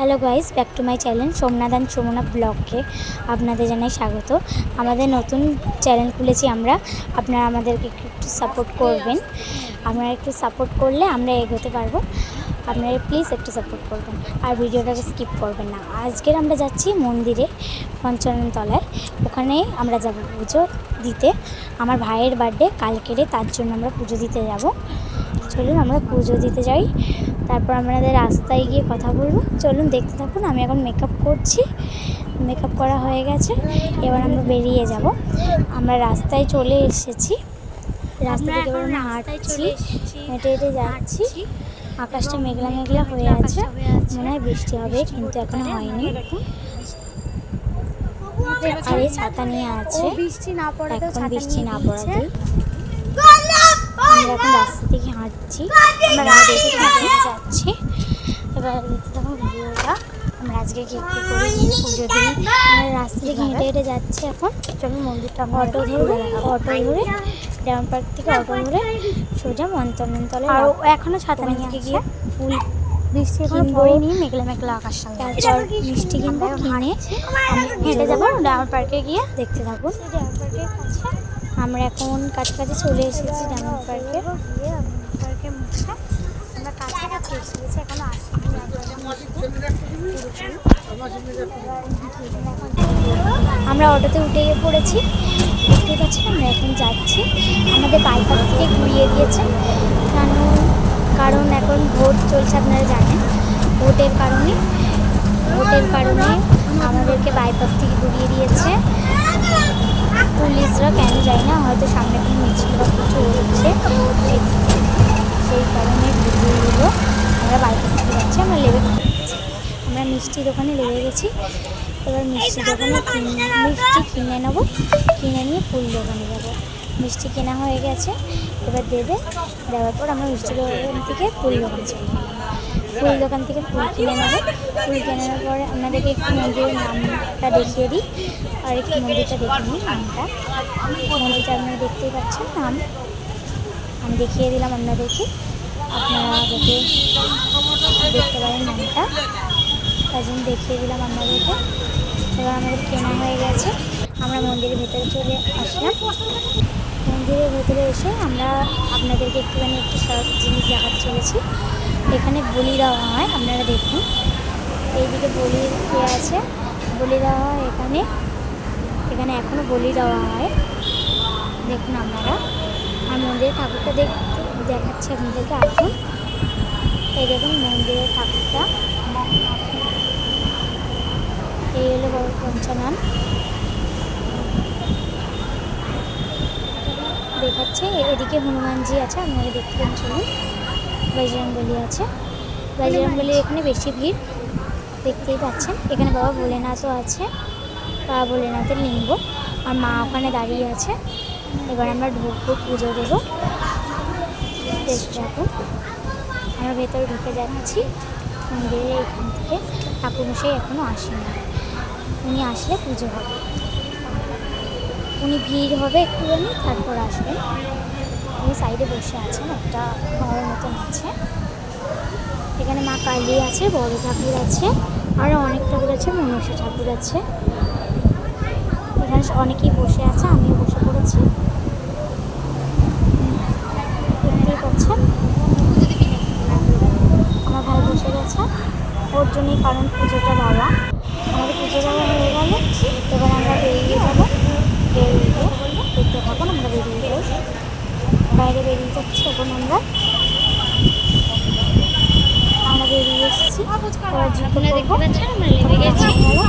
Hello guys back to my channel Somnath Somna ব্লগকে আপনাদের জানাই স্বাগত। আমাদের নতুন চ্যানেল খুলেছি আমরা, আপনারা আমাদেরকে একটু সাপোর্ট করবেন। আপনারা একটু সাপোর্ট করলে আমরা এগোতে পারব। আপনারা প্লিজ একটু সাপোর্ট করবেন, আর ভিডিওটাকে স্কিপ করবেন না। আজকের আমরা যাচ্ছি মন্দিরে পঞ্চানন তলায় ওখানে আমরা যাব পুজো দিতে। আমার ভাইয়ের বার্থডে কালকেরে তার জন্য আমরা পুজো দিতে যাব। চলুন আমরা পুজো দিতে যাই। তারপর আমাদের রাস্তায় গিয়ে কথা বলব। চলুন দেখতে থাকুন আমি এখন মেকআপ করছি। মেকআপ করা হয়ে গেছে। এবার আমরা বেরিয়ে যাব। আমরা রাস্তায় চলে এসেছি। রাস্তা থেকে হাঁটছি হেঁটে হেঁটে যাচ্ছি। আকাশটা মেঘলা মেঘলা হয়ে আছে। মনে হয় বৃষ্টি হবে কিন্তু এখনও হয়নি। আর এই ছাতা নিয়ে আছে। বৃষ্টি না পড়াতে এখন বৃষ্টি না পড়াতেই আমরা এখন রাস্তা থেকে হাঁটছি। আমরা হেঁটে হেঁটে যাচ্ছি। এবার তখন ভিডিওটা আমরা আজকে কি একটু করে? গিয়ে পুজো দিই আমরা রাস্তা থেকে হেঁটে হেঁটে যাচ্ছি এখন। চলো মন্দিরটা অটো ধরে। অটো ধরে। ড্যাম পার্ক থেকে অটো ধরে সোজা মন্তনতলে আর এখনও ছাতা নিয়ে গিয়ে ফুল বৃষ্টি এখনও। পড়েনি মেঘলা মেঘলা আকাশ তারপর মিষ্টি কিনবো কিনে। হেঁটে যাব ডায়মন্ড পার্কে গিয়ে দেখতে থাকুন আমরা এখন কাছাকাছি চলে এসেছি ডায়মন্ড পার্কে। পার্কে আমরা কাছাকাছি এসে গেছি এখনও আমরা অটোতে উঠে গিয়ে পড়েছি। দেখতে পাচ্ছি আমরা এখন যাচ্ছি। আমাদের বাইপাস থেকে ঘুরিয়ে দিয়েছে। কারণ কারণ এখন ভোট চলছে, আপনারা জানেন। ভোটের কারণে ভোটের কারণে আমাদেরকে বাইপাস থেকে ঘুরিয়ে দিয়েছে। পুলিশরা কেন যায় না, হয়তো সামনে কোনো মিছিল বা কিছু হচ্ছে। সেই- কারণে দিল। আমরা বাইপাস থেকে যাচ্ছি, আমরা লেবে আমরা মিষ্টি দোকানে লেগে গেছি। এবার মিষ্টি দোকানে কিনে, মিষ্টি কিনে নেব। কিনে নিয়ে ফুল দোকানে যাব। মিষ্টি কেনা হয়ে গেছে। এবার দেবে দেওয়ার পর আমরা মিষ্টি দোকান থেকে ফুল দোকানে চলে ফুল দোকান থেকে ফুল কিনে নেব। ফুল কিনে নেওয়ার পরে আপনাদেরকে একটু মন্দিরের নামটা দেখিয়ে দিই। আর একটু মন্দিরটা দেখে নিই নামটা। মন্দিরটা আপনারা দেখতেই পাচ্ছেন নাম। আমি দেখিয়ে দিলাম আপনাদেরকে। আপনারা যাতে দেখতে পারেন নামটা। তাই জন্য দেখিয়ে দিলাম আপনাদেরকে। এবার আমাদের কেনা হয়ে গেছে। আমরা মন্দিরের ভেতরে চলে আসলাম। মন্দিরের ভেতরে এসে আমরা আপনাদেরকে একটুখানি একটু সব জিনিস দেখাতে চলেছি। এখানে বলি দেওয়া হয়, আপনারা দেখুন। এইদিকে বলি দেওয়া আছে, বলি দেওয়া হয় এখানে। এখানে এখনও বলি দেওয়া হয়। দেখুন আপনারা। আর মন্দিরের ঠাকুরটা দেখতে দেখাচ্ছি আপনাদেরকে, আসুন। এই দেখুন মন্দিরের ঠাকুরটা। এই হলো পঞ্চানন। দেখাচ্ছে এদিকে হনুমানজি আছে আপনারা দেখতে পান চলুন। বজরংবলী আছে। বজরংবলীর এখানে বেশি ভিড় দেখতেই পাচ্ছেন। এখানে বাবা ভোলেনাথও আছে বাবা ভোলেনাথের লিঙ্গ। আর মা ওখানে দাঁড়িয়ে আছে। এবার আমরা ঢুকবো পুজো দেবো। দেখতে থাকুন। আমরা ভেতরে ঢুকে যাচ্ছি। মন্দিরে এখান থেকে ঠাকুরমশাই এখনও আসেনি উনি আসলে পুজো হবে। উনি ভিড় হবে একটুখানি তারপর আসবেন উনি সাইডে বসে আছেন, একটা ঘরের মতন আছে। এখানে মা কালী আছে, বড় ঠাকুর আছে আরও অনেক ঠাকুর আছে, মনসা ঠাকুর আছে। এখানে অনেকেই বসে আছে, আমিও বসে পড়েছি। আমার ভাই বসে গেছে। ওর জন্যই কারণ পুজোটা দেওয়া। আমাদের পুজো দেওয়া হয়ে গেল। এবার আমরা বেরিয়ে যাব। বেরিয়ে দেখতে থাকুন আমরা বেরিয়ে যাই। বাইরে বেরিয়ে যাচ্ছি এখন আমরা। আমরা বেরিয়ে এসেছি। জিজ্ঞেস করব